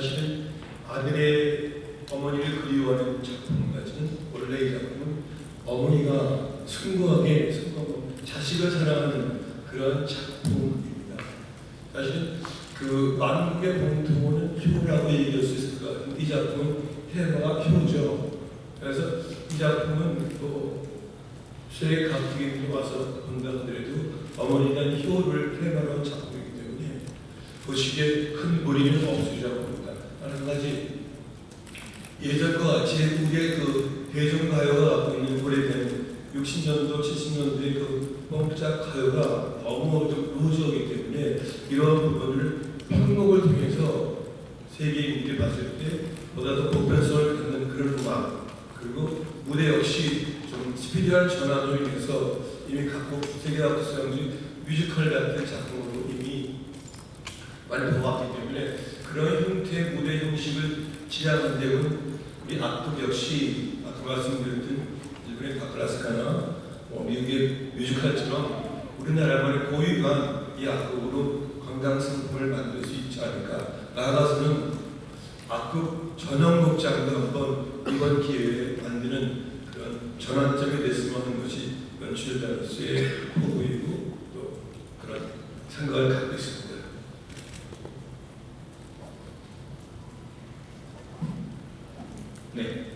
사실은 아들의 어머니를 그리워하는 작품 가지는 원래 이 작품은 어머니가 숭고하게 숭고하고 자식을 사랑하는 그런 작품입니다. 사실은 그 만국의 공통어는 효라고 얘기할 수 있을 것 같은데 이 작품은 테마가 효죠. 그래서 이 작품은 또쇠 감독님이 와서 본다 하더라도 어머니는 효를 테마로 한 작품이기 때문에 보시기에 큰 무리는 없으리라고 한 가지. 예전과 우리의 그 대중가요가 갖고 있는 오래된 60년도, 70년도의 그 뽕짝 가요가 너무 좀 루즈하기 때문에 이런 부분을 편곡을 통해서 세계인들이 봤을 때 보다 더 보편성을 갖는 그런 음악 그리고 무대 역시 좀 스피디한 전환으로 인해서 이미 각국 세계화국 수상들이 뮤지컬 같은 작품으로 이미 많이 보았기 때문에 데는 우리 악극 역시 아까 말씀드렸던 일본의 바클라스카나 뭐 미국의 뮤지컬처럼 우리나라만의 고유한 이 악극으로 관광 상품을 만들 수 있지 않을까 나아가서는 악극 전용 극장도 한번 이번 기회에 만드는 그런 전환점이 됐으면 하는 것이 연출자로서의 포부이고 또 그런 생각을 갖고 있습니다. Play.